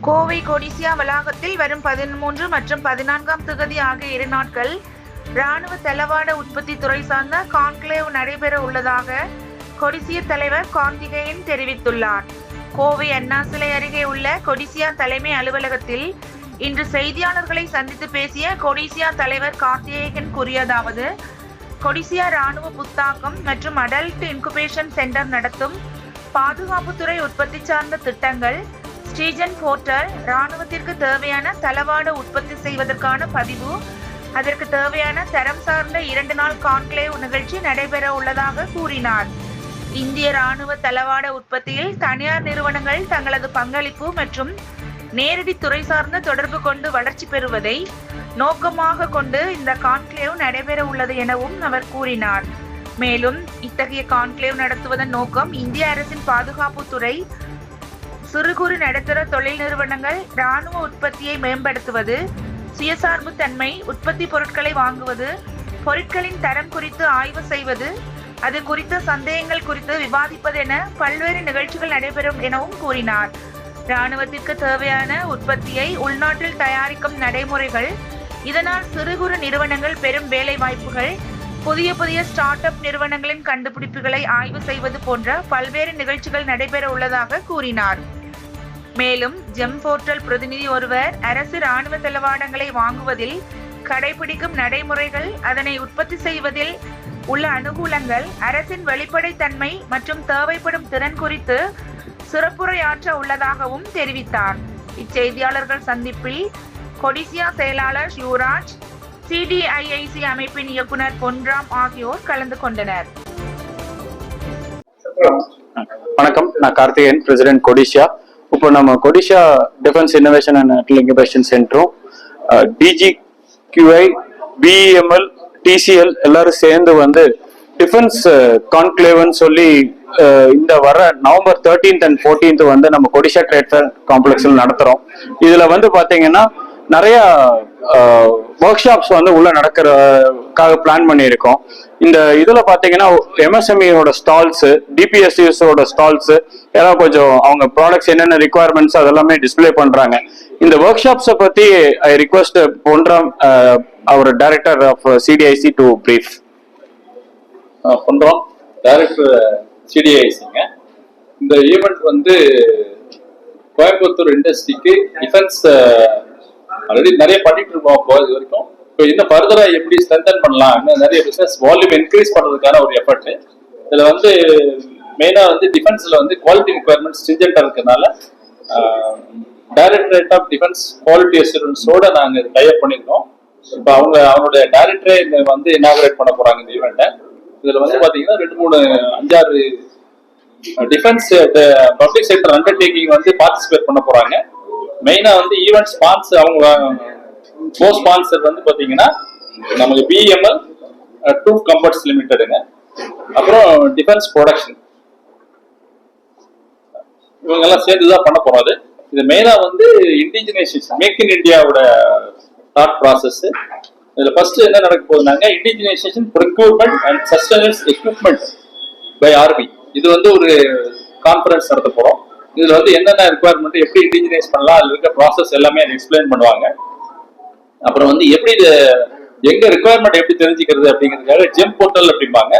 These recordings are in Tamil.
கோவை கொடிசியா வளாகத்தில் வரும் பதிமூன்று மற்றும் பதினான்காம் தொகுதி ஆகிய இரு நாட்கள் ராணுவ தளவாட உற்பத்தி துறை சார்ந்த கான்க்ளேவ் நடைபெற உள்ளதாக கொடிசிய தலைவர் கார்த்திகேயன் தெரிவித்துள்ளார். கோவை அண்ணா சிலை அருகே உள்ள கொடிசியா தலைமை அலுவலகத்தில் இன்று செய்தியாளர்களை சந்தித்து பேசிய கொடிசியா தலைவர் கார்த்திகேயன் கூறியதாவது கொடிசியா ராணுவ புத்தாக்கம் மற்றும் அடல்ட் இன்குபேஷன் சென்டர் நடத்தும் பாதுகாப்புத்துறை உற்பத்தி சார்ந்த திட்டங்கள் ஸ்ரீஜன் போர்ட்டல் ராணுவத்திற்கு தேவையான தளவாட உற்பத்தி செய்வதற்கான பதிவு. அதற்கு தேவையான தரம் சார்ந்த இரண்டு நாள் கான்க்ளேவ் நிகழ்ச்சி நடைபெற உள்ளதாக கூறினார். இந்திய ராணுவ தளவாட உற்பத்தியில் தனியார் நிறுவனங்கள் தங்களது பங்களிப்பு மற்றும் நேரடி துறை சார்ந்த தொடர்பு கொண்டு வளர்ச்சி பெறுவதை நோக்கமாக கொண்டு இந்த கான்க்ளேவ் நடைபெற உள்ளது எனவும் அவர் கூறினார். மேலும் இத்தகைய கான்க்ளேவ் நடத்துவதன் நோக்கம் இந்திய அரசின் பாதுகாப்புத்துறை சிறு குறு நடுத்தர தொழில் நிறுவனங்கள் இராணுவ உற்பத்தியை மேம்படுத்துவது சுயசார்பு தன்மை உற்பத்தி பொருட்களை வாங்குவது பொருட்களின் தரம் குறித்து ஆய்வு செய்வது அது குறித்த சந்தேகங்கள் குறித்து விவாதிப்பது என பல்வேறு நிகழ்ச்சிகள் நடைபெறும் எனவும் கூறினார். இராணுவத்திற்கு தேவையான உற்பத்தியை உள்நாட்டில் தயாரிக்கும் நடைமுறைகள் இதனால் சிறு குறு நிறுவனங்கள் பெரும் வேலை வாய்ப்புகள் புதிய புதிய ஸ்டார்ட் அப் நிறுவனங்களின் கண்டுபிடிப்புகளை ஆய்வு செய்வது போன்ற பல்வேறு நிகழ்ச்சிகள் நடைபெற உள்ளதாக கூறினார். மேலும் ஜெம் போர்ட்டல் பிரதிநிதி ஒருவர் அரசு ராணுவ தளவாடங்களை வாங்குவதில் கடைபிடிக்கும் நடைமுறைகள் அதனை உற்பத்தி செய்வதில் உள்ள அனுகூலங்கள் அரசின் வெளிப்படைத்தன்மை மற்றும் தேவைப்படும் திறன் குறித்து சிறப்புரையாற்ற உள்ளதாகவும் தெரிவித்தார். இச்செய்தியாளர்கள் சந்திப்பில் கொடிசியா செயலாளர் யுவராஜ் சிடிஐஐசி அமைப்பின் இயக்குனர் பொன்ராம் ஆகியோர் கலந்து கொண்டனர். வணக்கம். நான் கார்த்திகேயன் பிரசிடென்ட் கொடிஷா இப்போ நம்ம Odisha defence innovation and incubation சென்டரும் டிஜிக்யூஐ BEML DCL எல்லாரும் சேர்ந்து வந்து டிஃபென்ஸ் கான்க்ளேவ்னு சொல்லி இந்த வர நவம்பர் தேர்டீன்த் அண்ட் ஃபோர்டீன்த் வந்து நம்ம கொடிஷா ட்ரேட் ஃபேர் காம்ப்ளெக்ஸில் நடத்துகிறோம் இதில் வந்து பார்த்தீங்கன்னா நிறைய ஒர்க் ஷாப்ஸ் வந்து உள்ள நடக்கிறக்காக பிளான் பண்ணியிருக்கோம். இந்த இதுல பாத்தீங்கன்னா எம்எஸ்எம்இயோட ஸ்டால்ஸ் டிபிஎஸ்சிஎஸோட ஸ்டால்ஸ் ஏதாவது கொஞ்சம் அவங்க ப்ராடக்ட்ஸ் என்னென்ன ரிக்குவயர்மெண்ட்ஸ் அதெல்லாமே டிஸ்ப்ளே பண்றாங்க. இந்த ஒர்க் ஷாப்ஸை பத்தி I request Ponram our director of CDIIC to brief Ponram director சிடிஐசிங்க இந்த ஈவெண்ட் வந்து கோயம்புத்தூர் இண்டஸ்ட்ரிக்கு டிஃபென்ஸ் ஆல்ரெடி நிறைய பண்ணிட்டு இருக்கோம் இப்போ இது வரைக்கும். இப்போ இன்னும் ஃபர்தரா எப்படி ஸ்ட்ரென்தன் பண்ணலாம்? இன்னும் நிறைய பிசினஸ் வால்யூம் இன்க்ரீஸ் பண்றதுக்கான ஒரு எஃபர்ட் இதுல வந்து மெயினா வந்து டிஃபென்ஸ்ல வந்து குவாலிட்டி ரிக்குவயர்மெண்ட் ஸ்ட்ரிஞ்சென்டா இருக்கிறதுனால டைரக்டரேட் ஆஃப் டிஃபென்ஸ் குவாலிட்டி அசூரன்ஸோட நாங்க டைப் பண்ணியிருக்கோம் இப்போ அவங்க அவனுடைய டைரக்டரே வந்து இனாகரேட் பண்ண போறாங்க இந்த ஈவெண்ட்டை இதுல வந்து பாத்தீங்கன்னா ரெண்டு மூணு அஞ்சாறு டிஃபென்ஸ் பப்ளிக் செக்டர் அண்டர்டேக்கிங் வந்து பார்ட்டிசிபேட் பண்ண போறாங்க. மெயினா வந்து ஈவெண்ட் ஸ்பான்ஸ் அவங்க கோ ஸ்பான்சர் வந்து பாத்தீங்கன்னா நமக்கு பிஎம்எல் டூ கம்பர்ட்ஸ் லிமிட்டடுங்க அப்புறம் டிஃபென்ஸ் ப்ரொடக்ஷன் இவங்க எல்லாம் சேர்ந்து தான் பண்ண போறோம் அது. இது மெயினா வந்து இண்டிஜினைசேஷன் மேக் இன் இந்தியாவோட தாட் ப்ராசஸ் இதுல ஃபர்ஸ்ட் என்ன நடக்க போகுதுனாங்க indigenisation procurement and sustenance equipment by army இது வந்து ஒரு கான்ஃபரன்ஸ் நடத்த போறோம். இதுல வந்து என்னென்ன ரெக்குவயர்மெண்ட் எப்படி இண்டிஜினைஸ் பண்ணலாம் அதுல இருக்க ப்ராசஸ் எல்லாமே எக்ஸ்பிளைன் பண்ணுவாங்க. அப்புறம் வந்து எப்படி எங்க ரெக்குவயர்மெண்ட் எப்படி தெரிஞ்சுக்கிறது அப்படிங்கிறதுக்காக ஜெம் போர்ட்டல் அப்படிம்பாங்க.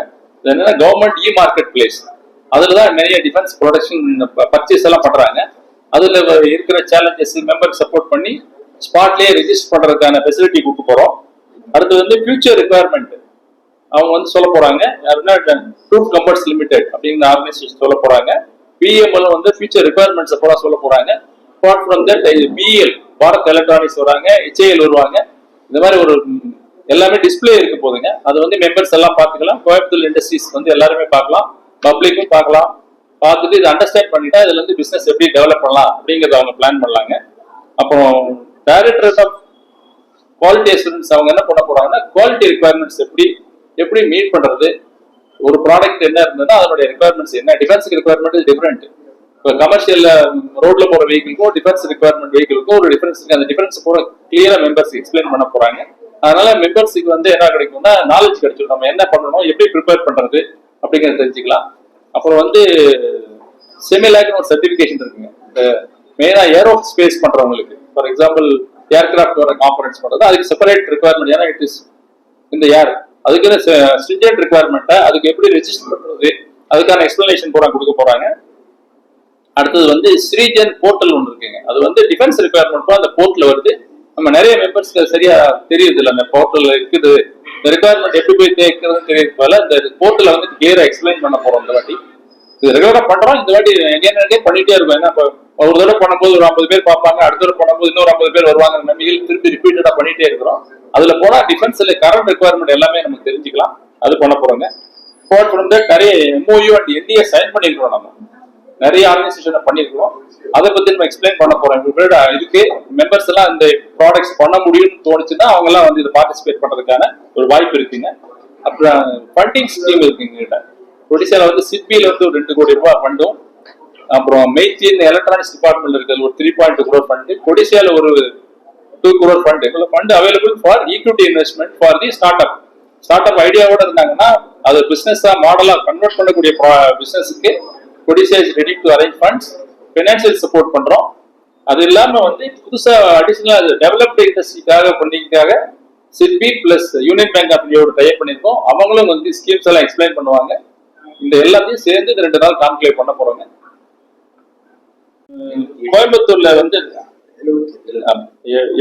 என்னன்னா கவர்மெண்ட் இ மார்க்கெட் பிளேஸ் அதுல தான் நிறைய டிஃபென்ஸ் ப்ரொடக்ஷன் பர்ச்சேஸ் எல்லாம் பண்றாங்க. அதுல இருக்கிற சேலஞ்சஸ் மெம்பர் சப்போர்ட் பண்ணி ஸ்பாட்லயே ரிஜிஸ்டர் பண்றதுக்கான ஃபெசிலிட்டி கொடுக்க போறோம். அடுத்து வந்து ஃபியூச்சர் ரெக்குவயர்மெண்ட் அவங்க வந்து சொல்ல போறாங்க யாருன்னா ட்ரூப் கம்பர்ட்ஸ் லிமிடெட் அப்படிங்கிற ஆர்கனைசேஷன் சொல்ல போறாங்க. பிஎம்எல் வந்து ஃபியூச்சர் ரிக்குவயர்மெண்ட்ஸ் பூரா சொல்ல போறாங்க. Apart from that BEL Bharat electronics வராங்க ஹெச்ஏஎல் வருவாங்க. இந்த மாதிரி ஒரு எல்லாமே டிஸ்ப்ளே இருக்க போதுங்க. அது வந்து மெம்பர்ஸ் எல்லாம் பார்த்துக்கலாம். கோயம்புத்தூர் இண்டஸ்ட்ரீஸ் வந்து எல்லாருமே பார்க்கலாம். பப்ளிக்கும் பார்க்கலாம். பார்த்துட்டு இதை அண்டர்ஸ்டாண்ட் பண்ணிட்டா இதுல இருந்து பிசினஸ் எப்படி டெவலப் பண்ணலாம் அப்படிங்கறத அவங்க பிளான் பண்ணலாங்க. அப்புறம் டைரக்டர் ஆஃப் குவாலிட்டி அசூரன்ஸ் அவங்க என்ன பண்ண போறாங்கன்னா குவாலிட்டி ரெக்குவயர்மெண்ட்ஸ் எப்படி எப்படி மீட் பண்றது ஒரு ப்ராடக்ட் என்ன இருந்ததுன்னா அதனுடைய ரெக்குவயர்மெண்ட்ஸ் என்ன டிஃபென்ஸ் ரெக்குவயர்மெண்ட் டிஃபரெண்ட் இப்போ கமர்ஷியல் ரோட்ல போற வெஹிக்கிள்க்கும் டிஃபென்ஸ் ரெக்குவயர்மெண்ட் வெஹிக்கிளுக்கும் ஒரு டிஃபரன்ஸ் இருக்கு. அந்த டிஃபரன்ஸ் பூரா கிளியரா மெம்பர்ஸ் எக்ஸ்பிளைன் பண்ண போறாங்க. அதனால மெம்பர்ஸுக்கு வந்து என்ன கிடைக்கும்னா நாலேஜ் கிடைச்சிடும். நம்ம என்ன பண்ணணும் எப்படி ப்ரிப்பேர் பண்றது அப்படிங்கறத தெரிஞ்சுக்கலாம். அப்புறம் வந்து செமிலாக்னு ஒரு சர்டிபிகேஷன் இருக்குங்க. இந்த மெயினா ஏரோ ஸ்பேஸ் பண்றவங்களுக்கு. ஃபார் எக்ஸாம்பிள் ஏர்கிராஃப்ட் வர காம்பனன்ஸ் பண்றது. அதுக்கு செப்பரேட் ரெக்குவயர்மெண்ட் ஏன்னா இட் இஸ் இந்த ஏர் அதுக்கு ஸ்ட்ரிஞ்சன்ட் ரிக்யர்மெண்ட்டை அதுக்கு எப்படி ரெஜிஸ்டர் பண்றது அதுக்கான எக்ஸ்பிளனேஷன் பூரா கொடுக்க போறாங்க. அடுத்தது வந்து ஸ்ரீஜன் போர்ட்டல் ஒன்று இருக்குங்க. அது வந்து டிஃபென்ஸ் ரெக்குவயர்மெண்ட் அந்த போர்ட்டல் வருது. நம்ம நிறைய மெம்பர்ஸ்க்கு சரியா தெரியுது இல்லை. அந்த போர்ட்டல் இருக்குது. இந்த ரெக்குவயர்மெண்ட் எப்படி போய் தேக்கிறது தெரியுது போல. இந்த போர்ட்டல வந்து கிளியரா எக்ஸ்பிளைன் பண்ண போறோம் இந்த வாட்டி. இது ரெகுலரா பண்றோம். இந்த வாட்டி எங்கேயும் பண்ணிட்டே இருக்கும் ஏன்னா இப்போ ஒரு தடவை பண்ணும்போது ஒரு ஐம்பது பேர் பார்ப்பாங்க. அடுத்த தடவை பண்ணும்போது இன்னொரு ஐம்பது பேர் வருவாங்க. நம்பிக்கையில் திருப்பி ரிப்பீட்டடா பண்ணிட்டே இருக்கிறோம். அதுல போனா டிஃபென்ஸ்ல கரண்ட் ரெக்குவயர்மெண்ட் எல்லாமே நம்ம தெரிஞ்சுக்கலாம். அது பண்ண போறோங்க. ஃப்ரம் தட் நிறைய எம்ஓயு அண்ட் என்டிஏ சைன் பண்ணிருக்கிறோம் நம்ம. நிறைய ஆர்கனைசேஷனை பண்ணியிருக்கிறோம். அதை பத்தி நம்ம எக்ஸ்பிளைன் பண்ண போறோம். இவங்களோட இதுக்கு மெம்பர்ஸ் எல்லாம் இந்த ப்ராடக்ட்ஸ் பண்ண முடியும்னு தோணுச்சுன்னா அவங்க எல்லாம் வந்து இதை பார்ட்டிசிபேட் பண்றதுக்கான ஒரு வாய்ப்பு இருக்குங்க. அப்புறம் ஃபண்டிங் ஸ்கீம் இருக்குங்க ஒடிசால வந்து சிட்பியில வந்து ஒரு ரெண்டு கோடி ரூபாய் ஃபண்டும் அப்புறம் மெய்த்தின் எலக்ட்ரானிக்ஸ் டிபார்ட்மெண்ட் இருக்கிறது ஒரு த்ரீ பாயிண்ட் குரோர் ஃபண்டு ஒடிசால ஒரு டூ குரோர் ஃபண்ட் இவ்வளோ fund available for equity investment for the startup startup ஐடியாவோட இருந்தாங்கன்னா அது பிசினஸா மாடலா கன்வெர்ட் பண்ணக்கூடிய பிசினஸுக்கு Codissia is ready to arrange funds financial support பண்ணுறோம் அது இல்லாமல் வந்து புதுசாக அடிஷ்னலாக டெவலப்டு இண்டஸ்ட்ரிக்காக ஃபண்டிங்காக SIDBI plus union bank of இந்தியாவோட டைப் பண்ணியிருக்கோம். அவங்களும் வந்து ஸ்கீம்ஸ் எல்லாம் எக்ஸ்பிளைன் பண்ணுவாங்க. இந்த எல்லாத்தையும் சேர்ந்து இந்த ரெண்டு நாள் கான்க்ளேவ் பண்ண போகிறோங்க கோயம்புத்தூர்ல வந்து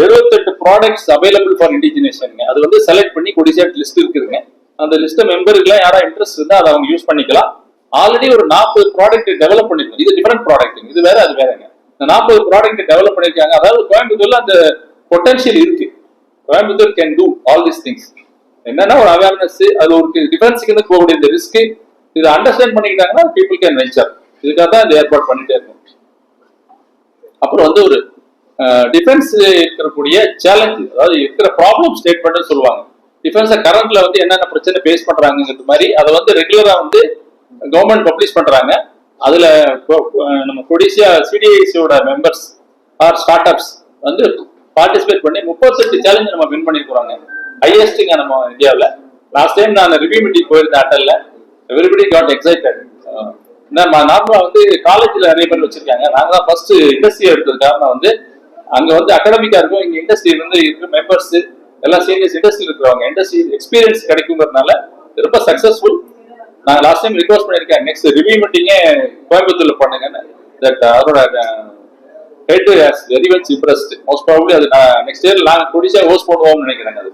எழுபத்தெட்டு ப்ராடக்ட்ஸ் அவைலபிள் ஃபார் இண்டிஜினேஷனுங்க அது வந்து செலக்ட் பண்ணி கொடிசேட் லிஸ்ட் இருக்குதுங்க. அந்த லிஸ்ட் மெம்பருக்குலாம் யாரா இன்ட்ரெஸ்ட் இருந்தால் அதை அவங்க யூஸ் பண்ணிக்கலாம். ஆல்ரெடி ஒரு நாற்பது ப்ராடக்ட் டெவலப் பண்ணிருக்கோம் இது டிஃபரெண்ட் ப்ராடக்ட் இது வேற அது வேறங்க. இந்த நாற்பது ப்ராடக்ட் டெவலப் பண்ணிருக்காங்க. அதாவது கோயம்புத்தூர்ல அந்த பொட்டன்ஷியல் இருக்கு. Coimbatore can do all this things என்னன்னா ஒரு அவேர்னஸ் அது ஒரு டிஃபரன்ஸுக்கு இருந்து போகக்கூடிய இந்த ரிஸ்க் இதை அண்டர்ஸ்டாண்ட் பண்ணிக்கிட்டாங்கன்னா பீப்புள் கேன் வெஞ்சர் இதுக்காக தான் இந்த ஏற்பாடு பண்ணிட்டே இருக்கும். அப்புறம் வந்து ஒரு டிஃபென்ஸ் இருக்கக்கூடிய சேலஞ்சு அதாவது இருக்கிற ப்ராப்ளம் ஸ்டேட்மெண்ட்னு சொல்லுவாங்க. டிஃபென்ஸை கரண்ட்ல வந்து என்னென்ன பிரச்சனை ஃபேஸ் பண்றாங்கிறது மாதிரி அதை வந்து ரெகுலரா வந்து கவர்மெண்ட் பப்ளிஷ் பண்றாங்க. அதுல நம்ம கொடிசியா சிடிஐசியோட மெம்பர்ஸ் ஆர் ஸ்டார்ட் அப்ஸ் வந்து பார்ட்டிசிபேட் பண்ணி முப்பத்தெட்டு சேலஞ்ச் நம்ம வின் பண்ணிருக்கிறோங்க ஹையஸ்ட்டுங்க நம்ம இந்தியாவில். லாஸ்ட் டைம் நான் ரிவ்யூ மீட்டிங் போயிருந்தேன் அட்டல்ல. எவ்ரிபடி காட் எக்ஸைட்டட் நார்மலாக வந்து காலேஜில் நிறைய பேர் வச்சிருக்காங்க. நாங்கள் தான் ஃபர்ஸ்ட் இண்டஸ்ட்ரி எடுத்தது காரணம் வந்து அங்கே வந்து அகாடமிக்காக இருக்கும். இங்கே இண்டஸ்ட்ரி வந்து இருக்கு மெம்பர்ஸ் எல்லாம் சீனியர்ஸ் இண்டஸ்ட்ரி இருக்கிறவங்க. இண்டஸ்ட்ரி எக்ஸ்பீரியன்ஸ் கிடைக்குங்கிறதுனால ரொம்ப சக்ஸஸ்ஃபுல் நான் லாஸ்ட் டைம் ரிக்வஸ்ட் பண்ணியிருக்கேன் நெக்ஸ்ட் ரிவ்யூ மீட்டிங்கே கோயம்புத்தூர்ல பண்ணுங்கன்னு. தட் uh, அதோட head has very much impressed most probably அது uh, நான் நெக்ஸ்ட் இயர் நாங்கள் குடிச்சா ஹோஸ்ட் பண்ணுவோம்னு நினைக்கிறேன் அது.